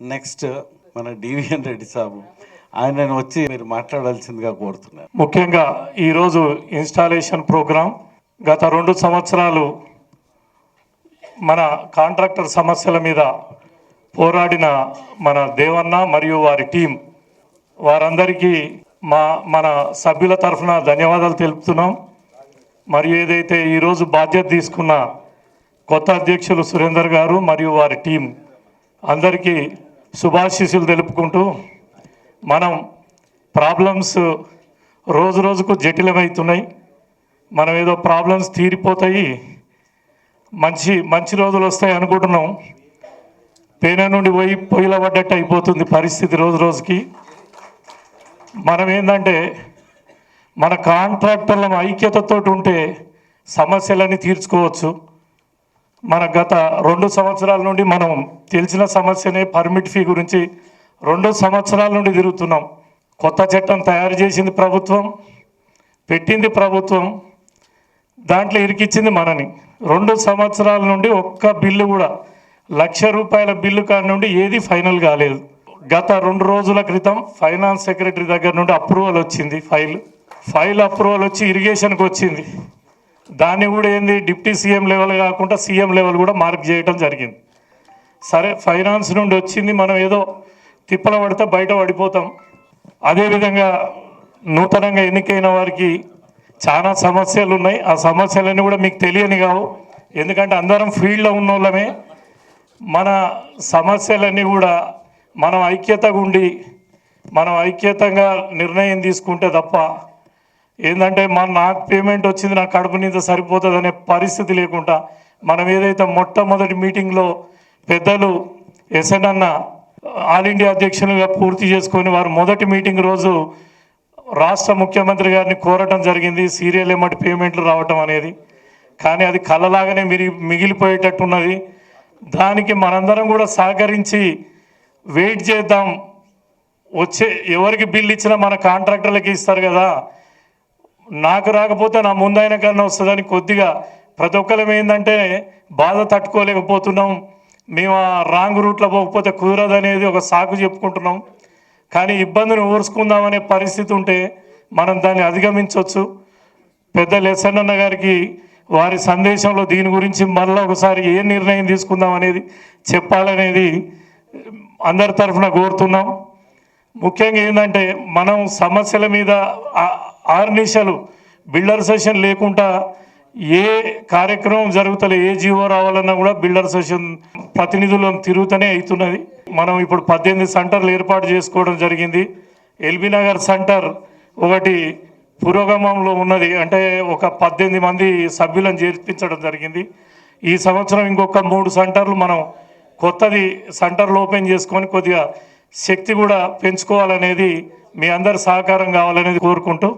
Next మన DVN Reddy Sabu. ఆయన వచ్చి మీరు మాట్లాడాల్సిందిగా కోరుతున్నాను ముఖ్యంగా ఈరోజు ఇన్స్టాలేషన్ ప్రోగ్రాం గత రెండు సంవత్సరాలు మన కాంట్రాక్టర్ సమస్యల మీద పోరాడిన మన దేవన్న మరియు వారి టీం వారందరికీ మా మన సభ్యుల తరఫున ధన్యవాదాలు తెలుపుతున్నాం. మరియు ఏదైతే ఈరోజు బాధ్యత తీసుకున్న కొత్త అధ్యక్షులు సురేందర్ గారు మరియు వారి టీం అందరికీ శుభాశీస్సులు తెలుపుకుంటూ మనం ప్రాబ్లమ్స్ రోజు రోజుకు జటిలమవుతున్నాయి. మనం ఏదో ప్రాబ్లమ్స్ తీరిపోతాయి. మంచి మంచి రోజులు వస్తాయి అనుకుంటున్నాం. పేన నుండి పోయి పొయ్యిల పడ్డట్టు అయిపోతుంది పరిస్థితి రోజు రోజుకి. మనం ఏంటంటే మన కాంట్రాక్టర్ల ఐక్యతతో ఉంటే సమస్యలన్నీ తీర్చుకోవచ్చు. మన గత రెండు సంవత్సరాల నుండి మనం తెలిసిన సమస్యనే పర్మిట్ ఫీ గురించి రెండు సంవత్సరాల నుండి తిరుగుతున్నాం. కొత్త చట్టం తయారు చేసింది ప్రభుత్వం పెట్టింది ప్రభుత్వం దాంట్లో ఇరికిచ్చింది మనని. రెండు సంవత్సరాల నుండి ఒక్క బిల్లు కూడా లక్ష రూపాయల బిల్లు కాడి నుండి ఏది ఫైనల్ కాలేదు. గత రెండు రోజుల క్రితం ఫైనాన్స్ సెక్రటరీ దగ్గర నుండి అప్రూవల్ వచ్చింది ఫైల్. ఫైల్ అప్రూవల్ వచ్చి ఇరిగేషన్కి వచ్చింది. దాన్ని కూడా ఏంది డిప్టీ సీఎం లెవెల్ కాకుండా సీఎం లెవెల్ కూడా మార్క్ చేయడం జరిగింది. సరే ఫైనాన్స్ నుండి వచ్చింది మనం ఏదో తిప్పల పడితే బయట పడిపోతాం. అదేవిధంగా నూతనంగా ఎన్నికైన వారికి చాలా సమస్యలు ఉన్నాయి. ఆ సమస్యలన్నీ కూడా మీకు తెలియని కావు. ఎందుకంటే అందరం ఫీల్డ్లో ఉన్న వాళ్ళమే మన సమస్యలన్నీ కూడా మనం ఐక్యతగా ఉండి మనం ఐక్యతంగా నిర్ణయం తీసుకుంటే తప్ప ఏంటంటే మన నాకు పేమెంట్ వచ్చింది నా కడుపు మీద సరిపోతుంది అనే పరిస్థితి లేకుండా మనం ఏదైతే మొట్టమొదటి మీటింగ్లో పెద్దలు ఎస్ఎన్ అన్న ఆల్ ఇండియా అధ్యక్షులుగా పూర్తి చేసుకొని వారు మొదటి మీటింగ్ రోజు రాష్ట్ర ముఖ్యమంత్రి గారిని కోరటం జరిగింది సీరియల్ ఎమ్మటి పేమెంట్లు రావటం అనేది. కానీ అది కళ్ళలాగానే మిగి మిగిలిపోయేటట్టున్నది. దానికి మనందరం కూడా సహకరించి వెయిట్ చేద్దాం. వచ్చే ఎవరికి బిల్ ఇచ్చినా మన కాంట్రాక్టర్లకి ఇస్తారు కదా. నాకు రాకపోతే నా ముందైన కన్నా వస్తుందని కొద్దిగా ప్రతి ఒక్కరం ఏంటంటే బాధ తట్టుకోలేకపోతున్నాం. మేము ఆ రాంగ్ రూట్లో పోకపోతే కుదరదనేది ఒక సాకు చెప్పుకుంటున్నాం. కానీ ఇబ్బందిని ఓర్చుకుందామనే పరిస్థితి ఉంటే మనం దాన్ని అధిగమించవచ్చు. పెద్ద లెసన్న గారికి వారి సందేశంలో దీని గురించి మళ్ళీ ఒకసారి ఏ నిర్ణయం తీసుకుందాం అనేది చెప్పాలనేది అందరి తరఫున కోరుతున్నాం. ముఖ్యంగా ఏంటంటే మనం సమస్యల మీద ఆరు నిమిషాలు. బిల్డర్ సెషన్ లేకుండా ఏ కార్యక్రమం జరుగుతలే ఏ జీవో రావాలన్నా కూడా బిల్డర్ సెషన్ ప్రతినిధులు తిరుగుతూనే అవుతున్నది మనం ఇప్పుడు పద్దెనిమిది సెంటర్లు ఏర్పాటు చేసుకోవడం జరిగింది. ఎల్బీ నగర్ సెంటర్ ఒకటి పురోగమంలో ఉన్నది. అంటే ఒక పద్దెనిమిది మంది సభ్యులను చేర్పించడం జరిగింది. ఈ సంవత్సరం ఇంకొక మూడు సెంటర్లు మనం కొత్తది సెంటర్లు ఓపెన్ చేసుకొని కొద్దిగా శక్తి కూడా పెంచుకోవాలనేది మీ అందరి సహకారం కావాలనేది కోరుకుంటూ